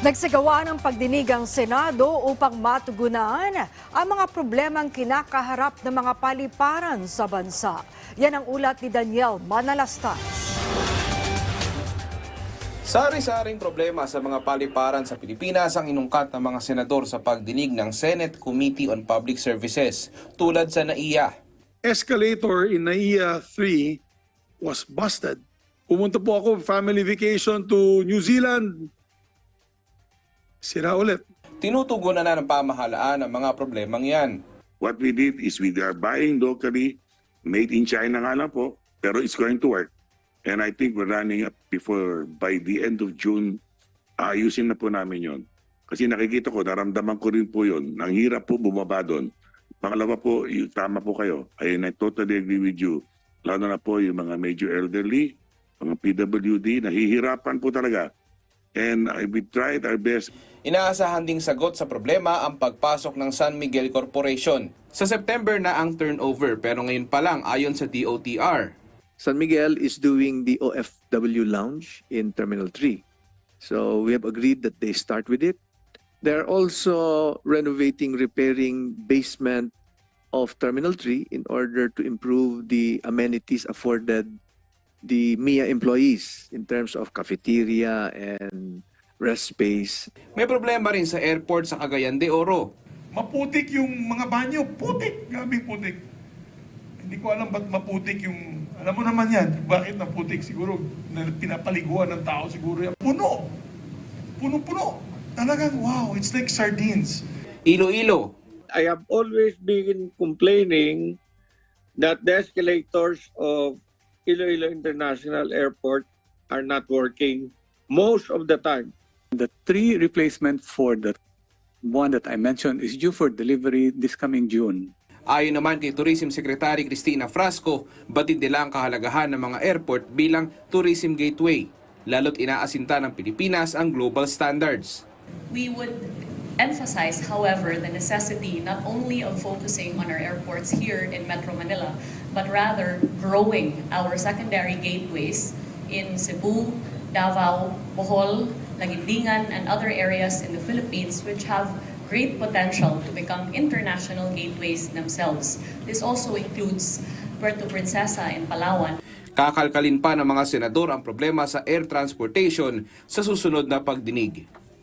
Nagsagawa ng pagdinig ang Senado upang matugunan ang mga problemang kinakaharap ng mga paliparan sa bansa. Yan ang ulat ni Daniel Manalastas. Sari-saring problema sa mga paliparan sa Pilipinas ang inungkat ng mga senador sa pagdinig ng Senate Committee on Public Services tulad sa NAIA. escalator in NAIA 3 was busted. Pumunta po ako family vacation to New Zealand. Sira ulit. Tinutugunan na ng pamahalaan ang mga problemang yan. What we did is we are buying locally, made in China nga lang po, pero it's going to work. And I think we're running up before, by the end of June, ayusin na po namin yon. Kasi nakikita ko, naramdaman ko rin po yon. Ang hirap po bumaba doon. Pangalawa po, tama po kayo. I, I totally agree with you. Lalo na po yung mga major elderly, mga PWD, nahihirapan po talaga. And I, we tried our best Inaasahan ding sagot sa problema ang pagpasok ng San Miguel Corporation. Sa September na ang turnover pero ngayon pa lang ayon sa DOTR. San Miguel is doing the OFW lounge in Terminal 3. So we have agreed that they start with it. They're also renovating, repairing basement of Terminal 3 in order to improve the amenities afforded the MIA employees in terms of cafeteria and rest space. May problema rin sa airport sa Cagayan de Oro. Maputik yung mga banyo. Putik. Grabe putik. Hindi ko alam ba't maputik yung... Alam mo naman yan, bakit naputik? Siguro na pinapaliguan ng tao siguro yan. Puno. Puno-puno. Talagang wow, it's like sardines. Iloilo, I have always been complaining that the escalators of Iloilo International Airport are not working most of the time. The tree replacement for the one that I mentioned is due for delivery this coming June. Ayon naman kay Tourism Secretary Cristina Frasco, batid nila ang kahalagahan ng mga airport bilang tourism gateway, lalo't inaasinta ng Pilipinas ang global standards. We would emphasize, however, the necessity not only of focusing on our airports here in Metro Manila, but rather growing our secondary gateways in Cebu, Davao, Bohol, Lagindingan, and other areas in the Philippines which have great potential to become international gateways themselves. This also includes Puerto Princesa in Palawan, Kakalkalin pa ng mga senador ang problema sa air transportation sa susunod na pagdinig.